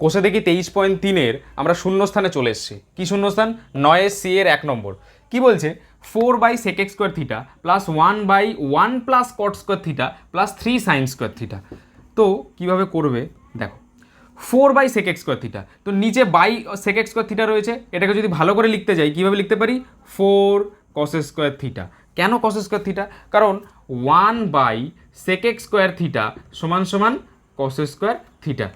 কোষে দেখি তেইশ পয়েন্ট তিনের, আমরা শূন্যস্থানে চলে এসেছি। কি শূন্যস্থান? নয় সি এর এক নম্বর। কি বলছে? Four by sec x square theta plus one by one plus cot square theta plus three sine square theta তো কীভাবে করবে? দেখো। Four by sec square theta তো নিচে বাই সেক স্কোয়ার থিটা রয়েছে। এটাকে যদি ভালো করে লিখতে যাই, কীভাবে লিখতে পারি? ফোর কস স্কোয়ার থিটা কেন কস স্কোয়ার থিটা কারণ one by sec x square theta সমান সমান কস স্কোয়ার থিটা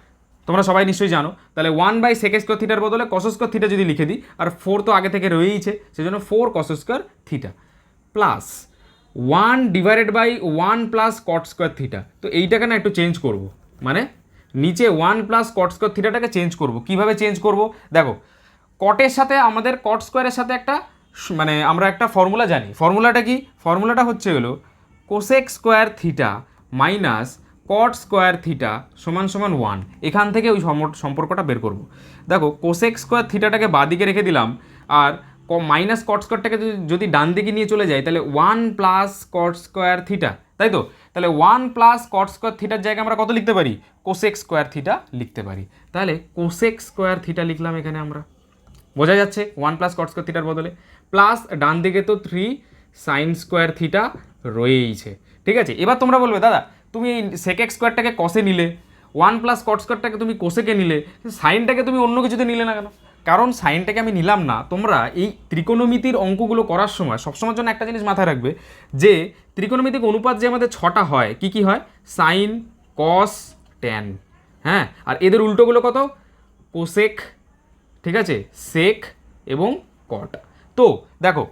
তোমরা সবাই নিশ্চয়ই জানো। তাহলে ওয়ান বাই সেক স্কোয়ার থিটার বদলে কস স্কোয়ার থিটা যদি লিখে দিই, আর ফোর তো আগে থেকে রয়েইছে, সেজন্য four cos square theta plus one divided by one plus cot square theta তো এইটাকে না একটু চেঞ্জ করব। মানে নিচে ওয়ান প্লাস কট স্কোয়ার থিটাটাকে চেঞ্জ করব। কীভাবে চেঞ্জ করব? দেখো কটের সাথে আমাদের কট স্কোয়ারের সাথে একটা মানে আমরা একটা ফর্মুলা জানি। ফর্মুলাটা কি? ফর্মুলাটা হচ্ছে হলো cosec square theta minus cot square theta সমান সমান ওয়ান এখান থেকে ওই সম্পর্ক- সম্পর্কটা বের করব। দেখো কোসেক স্কোয়ার থিটাটাকে বাদিকে রেখে দিলাম, আর মাইনাস কট স্কোয়ারটাকে যদি ডান দিকে নিয়ে চলে যায় তাহলে one plus cot square theta তাই তো? তাহলে ওয়ান প্লাস কট স্কোয়ার থিটার জায়গায় আমরা কত লিখতে পারি? কোসেক স্কোয়ার থিটা লিখতে পারি। তাহলে কোসেক স্কোয়ার থিটা লিখলাম এখানে আমরা। বোঝা যাচ্ছে? ওয়ান প্লাস কট স্কোয়ার থিটার বদলে। প্লাস ডান দিকে তো থ্রি সাইন স্কোয়ার থিটা রয়েইছে। ঠিক আছে? এবার তোমরা বলবে, দাদা তুমি এই সেকেক স্কোয়ারটাকে কষে নিলে ওয়ান প্লাস কট স্কোয়ারটাকে তুমি কোষেকে নিলে সাইনটাকে তুমি অন্য কিছুতে নিলে না কেন? কারণ সাইনটাকে আমি নিলাম না, তোমরা এই ত্রিকোণমিতির অঙ্কগুলো করার সময় সবসময়ের জন্য একটা জিনিস মাথায় রাখবে যে ত্রিকোণমিতিক অনুপাত যে আমাদের ছটা হয়, কি কি হয়? সাইন কস ট্যান হ্যাঁ? আর এদের উল্টোগুলো কত? কোসেক ঠিক আছে? সেক এবং কট তো দেখো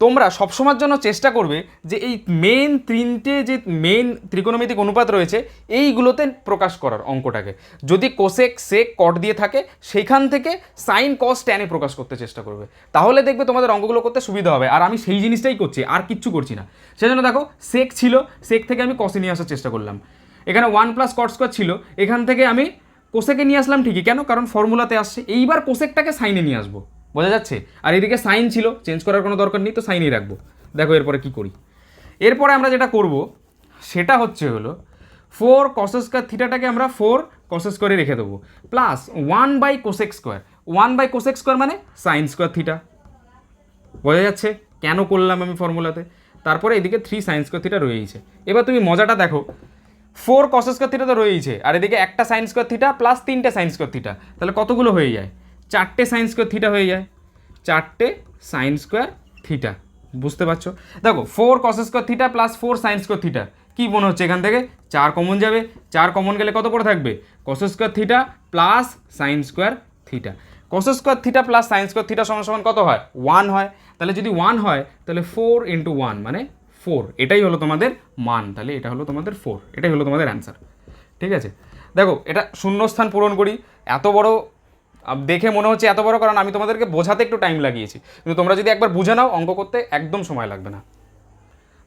তোমরা সবসময়ের জন্য চেষ্টা করবে যে এই মেন তিনটে যে মেন ত্রিকোণমিতিক অনুপাত রয়েছে, এইগুলোতে প্রকাশ করার অঙ্কটাকে। যদি কোসেক সেক কট দিয়ে থাকে সেইখান থেকে সাইন কস ট্যানে প্রকাশ করতে চেষ্টা করবে। তাহলে দেখবে তোমাদের অঙ্কগুলো করতে সুবিধা হবে। আর আমি সেই জিনিসটাই করছি, আর কিচ্ছু করছি না। সেজন্য দেখো সেক ছিল সেক থেকে আমি কসে নিয়ে আসার চেষ্টা করলাম। এখানে ওয়ান প্লাস কট স্কোয়ার ছিল, এখান থেকে আমি কোসেকে নিয়ে আসলাম ঠিকই। কেন? কারণ ফর্মুলাতে আসছে। এইবার কোসেকটাকে সাইনে নিয়ে আসব। বোঝা যাচ্ছে? আর এদিকে সাইন ছিল চেঞ্জ করার কোনো দরকার নেই, তো সাইনই রাখব। দেখো এরপরে কি করি। এরপরে আমরা যেটা করব, সেটা হচ্ছে হলো ফোর কস স্কোয়ার থিটাটাকে আমরা ফোর কস স্কোয়ারে রেখে দেবো। Plus one by cosec square one by cosec square মানে সাইন স্কোয়ার থিটা বোঝা যাচ্ছে? কেন করলাম আমি ফর্মুলাতে তারপরে এদিকে থ্রি সাইন স্কোয়ার থিটা রয়েইছে। এবার তুমি মজাটা দেখো। ফোর কস স্কোয়ার থিটা তো রয়েইছে, আর এদিকে একটা সাইন স্কোয়ার থিটা প্লাস তিনটে সাইন স্কোয়ার থিটা তাহলে কতগুলো হয়ে যায়? চারটে সাইন স্কোয়ার থিটা হয়ে যায়। চারটে সাইন স্কোয়ার থিটা বুঝতে পারছ? দেখো four cos square theta plus four sine square theta কী মনে হচ্ছে এখান থেকে? চার কমন যাবে। চার কমন গেলে কত পড়ে থাকবে? Cos square theta plus sine square theta cos square theta plus sine square theta সমান সমান কত হয়? ওয়ান হয়। তাহলে যদি ওয়ান হয়, তাহলে ফোর ইন্টু ওয়ান মানে ফোর এটাই হলো তোমাদের মান। তাহলে এটা হলো তোমাদের ফোর এটাই হলো তোমাদের অ্যান্সার ঠিক আছে? দেখো, এটা শূন্যস্থান পূরণ করি। এত বড় দেখে মনে হচ্ছে এত বড়, কারণ আমি তোমাদেরকে বোঝাতে একটু টাইম লাগিয়েছি। কিন্তু তোমরা যদি একবার বুঝে নাও, অঙ্ক করতে একদম সময় লাগবে না।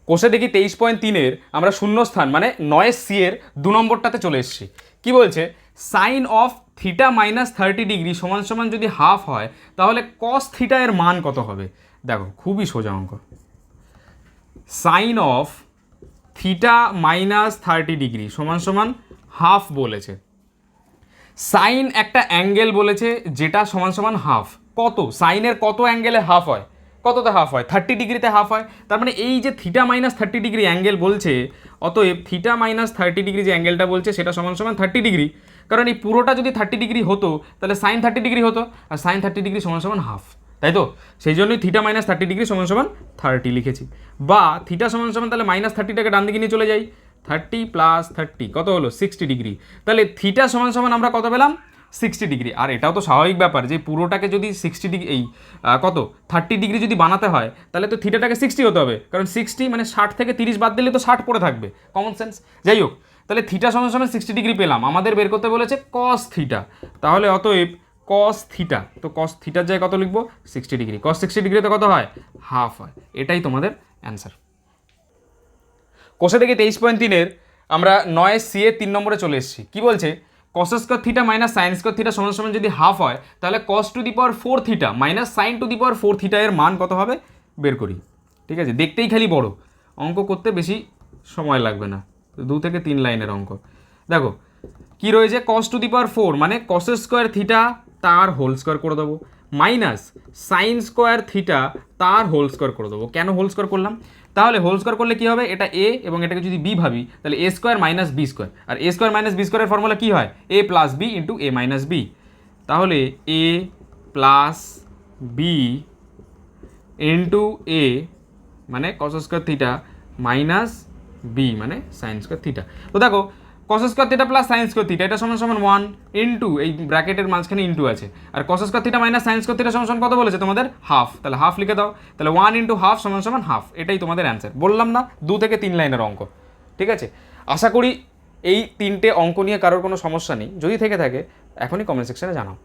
কোষে দেখি তেইশ পয়েন্ট তিনের আমরা শূন্যস্থান মানে নয় সি এর দু নম্বরটাতে চলে এসেছি। কি বলছে? Sine of theta minus thirty degree সমান সমান যদি হাফ হয়, তাহলে কস থিটা এর মান কত হবে? দেখো, খুবই সোজা অঙ্ক। Sine of theta minus thirty degree সমান সমান হাফ বলেছে। সাইন একটা অ্যাঙ্গেল বলেছে, যেটা সমান সমান হাফ। কত? সাইনের কত অ্যাঙ্গেলে হাফ হয়? কততে হাফ হয়? থার্টি ডিগ্রিতে হাফ হয়। তার মানে এই যে theta minus thirty degree angle বলছে, অতএব থিটা মাইনাস থার্টি ডিগ্রি যে অ্যাঙ্গেলটা বলছে, সেটা সমান সমান থার্টি ডিগ্রি। কারণ এই পুরোটা যদি থার্টি ডিগ্রি হতো, তাহলে সাইন থার্টি ডিগ্রি হতো, আর সাইন থার্টি ডিগ্রি সমান সমান হাফ। তাই তো? সেই জন্যই থিটা মাইনাস থার্টি ডিগ্রি সমান সমান থার্টি লিখেছি। বা থিটা সমান সমান তাহলে মাইনাস থার্টিটাকে ডান দিকে নিয়ে চলে যাই। থার্টি প্লাস থার্টি কত হলো? সিক্সটি ডিগ্রি তাহলে থিটা সমান সমান আমরা কত পেলাম? সিক্সটি ডিগ্রি আর এটাও তো স্বাভাবিক ব্যাপার যে পুরোটাকে যদি সিক্সটি ডিগ্রি এই কত? থার্টি ডিগ্রি যদি বানাতে হয়, তাহলে তো থিটাটাকে সিক্সটি হতে হবে। কারণ সিক্সটি মানে ষাট থেকে তিরিশ বাদ দিলে তো ষাট পড়ে থাকবে। কমন সেন্স যাই হোক, তাহলে থিটা সমান সমান সিক্সটি ডিগ্রি পেলাম। আমাদের বের করতে বলেছে কস থিটা তাহলে অতএব কস থিটা তো কস থিটার জায়গায় কত লিখব? সিক্সটি ডিগ্রি কস সিক্সটি ডিগ্রিতে কত হয়? হাফ হয়। এটাই তোমাদের অ্যান্সার কোষে থেকে তেইশ পয়েন্ট তিনের, আমরা নয় সি এর তিন নম্বরে চলে এসেছি। কি বলছে? Cos square theta minus sine square theta সমান সমান যদি হাফ হয়, তাহলে cos to the power four theta minus sine to the power four theta এর মান কত হবে? বের করি। ঠিক আছে? দেখতেই খালি বড়। অঙ্ক করতে বেশি সময় লাগবে না। দু থেকে তিন লাইনের অঙ্ক। দেখো, কি রয়েছে? কস টু দি পাওয়ার ফোর মানে কসের স্কোয়ার থিটা তার হোল স্কোয়ার করে দেবো। মাইনাস সাইন স্কোয়ার থিটা তার হোল স্কোয়ার করে দেবো। কেন হোল স্কোয়ার করলাম? তাহলে হোল স্কোয়ার করলে কি হবে? এটা এ এবং এটাকে যদি বি ভাবি, তাহলে A square minus B square R A square minus B স্কোয়ারের ফর্মুলা কী হয়? A plus B into A minus B তাহলে A plus B into A মানে cos square theta minus B মানে সাইন স্কোয়ার থিটা তো দেখো cos square theta plus sines square theta এটা সমান সমান ওয়ান ইন্টু এই ব্র্যাকেটের মাঝখানে ইন্টু আছে। আর cos square theta minus sines square theta সমান সমান কত বলেছে তোমাদের? হাফ তাহলে হাফ লিখে দাও। তাহলে ওয়ান ইন্টু হাফ সমান সমান হাফ এটাই তোমাদের অ্যান্সার বললাম না, দু থেকে তিন লাইনের অঙ্ক। ঠিক আছে? আশা করি এই তিনটে অঙ্ক নিয়ে কারোর কোনো সমস্যা নেই। যদি থেকে থাকে, এখনই কমেন্ট সেকশানে জানাও।